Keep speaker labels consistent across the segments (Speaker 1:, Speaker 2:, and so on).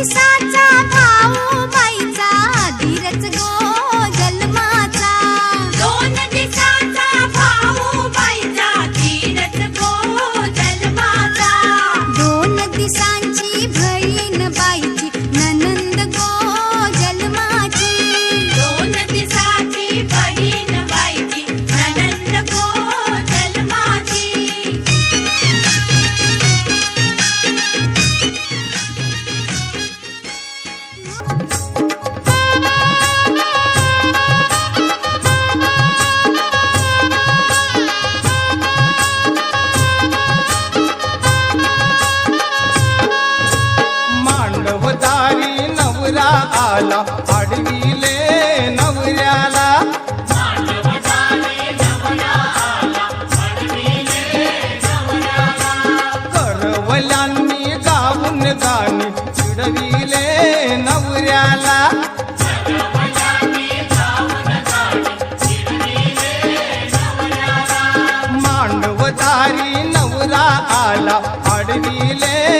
Speaker 1: ऐसा नवरा आला आडविले नवऱ्याला. करवल्यांनी गाऊन गाणी चिडविले नवऱ्याला. मांडवदारी नवरा आला आडविले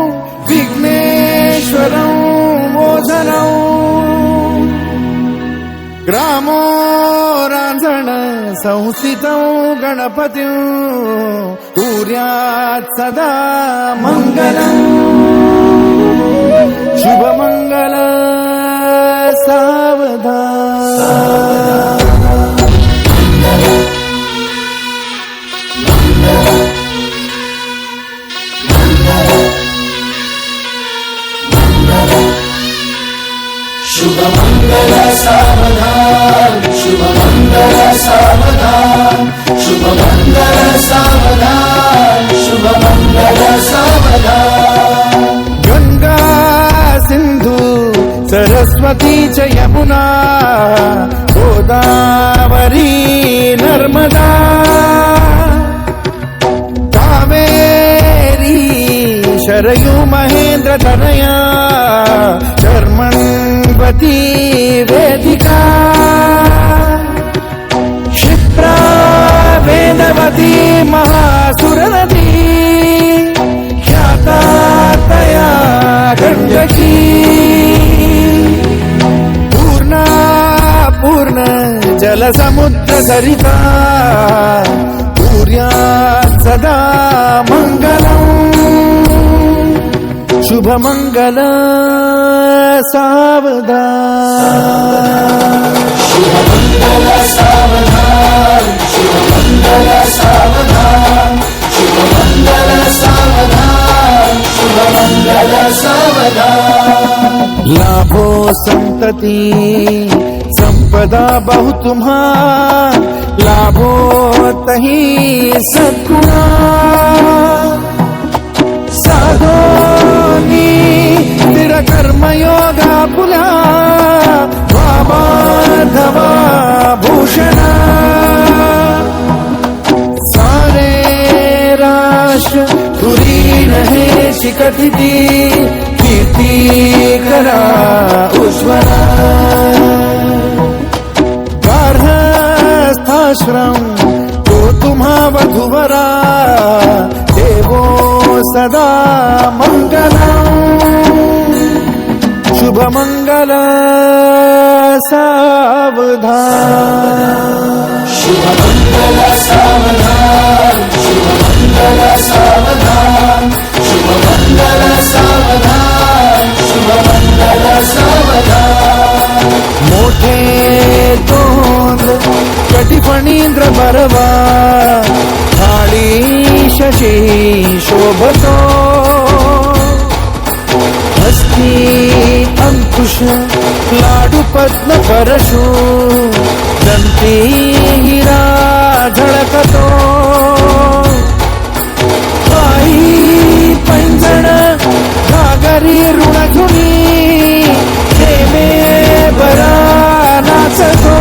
Speaker 2: विघ्नेश्वरम् मोचनम् ग्रामो राञ्जण संस्थितौ गणपतिम् कुर्यात् सदा मङ्गलम् शुभमङ्गल सावधान
Speaker 3: शुभमङ्गल सावधान शुभमङ्गल सावधान शुभमङ्गल सावधान शुभमङ्गल सावधान
Speaker 2: गङ्गा सिन्धु सरस्वती च यमुना गोदावरी नर्मदा कावेरी शरयु महेन्द्र तनया शर्मण्वती वेदिका. क्षिप्रा वेदवती महासुरनदी. ख्याता तया गण्डकी पूर्णा पूर्ण जलसमुद्र सरिता. सदा मङ्गलम्
Speaker 3: शुभमङ्गल सावधा
Speaker 2: लाभो सन्तति संपदा बहु तुम्हा लाभो तही सद्गुणा। साधो స్థిర కర్మయోగా పులా వామాధవా భూషణ. సారే రాశ తురీ చికటి కీర్తి मंगल सावधान.
Speaker 3: शुभमंगल सावधान शुभमंगल सावधान शुभमंगल सावधान शुभमंगल सावधान
Speaker 2: मोठे तोंड कटिफणींद्र बरवा थाळी शशी शोभतो. हस्ती अंकुश लाडू पद्म परशु दंती हिरा झळकतो आई पैंजण घागरी ऋणधुनी प्रेमे बरा नाचतो.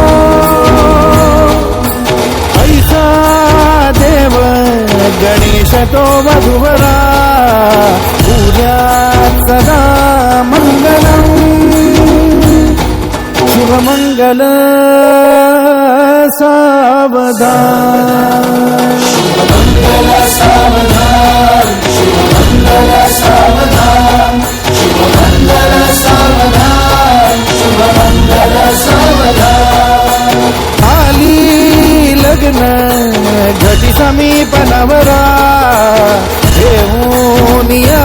Speaker 2: ऐसा देव गणेश तो वधुवरा पूजात सदा मंगल सावधान
Speaker 3: मंगल सावधान मंगल सावधान मंगल सावधान मंगल सावधान.
Speaker 2: आली लग्न घटी समीप नवरा घेऊन या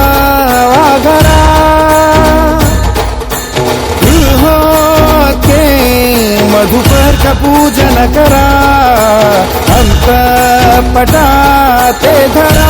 Speaker 2: घरा పూజన కరా అంత పటా ధరా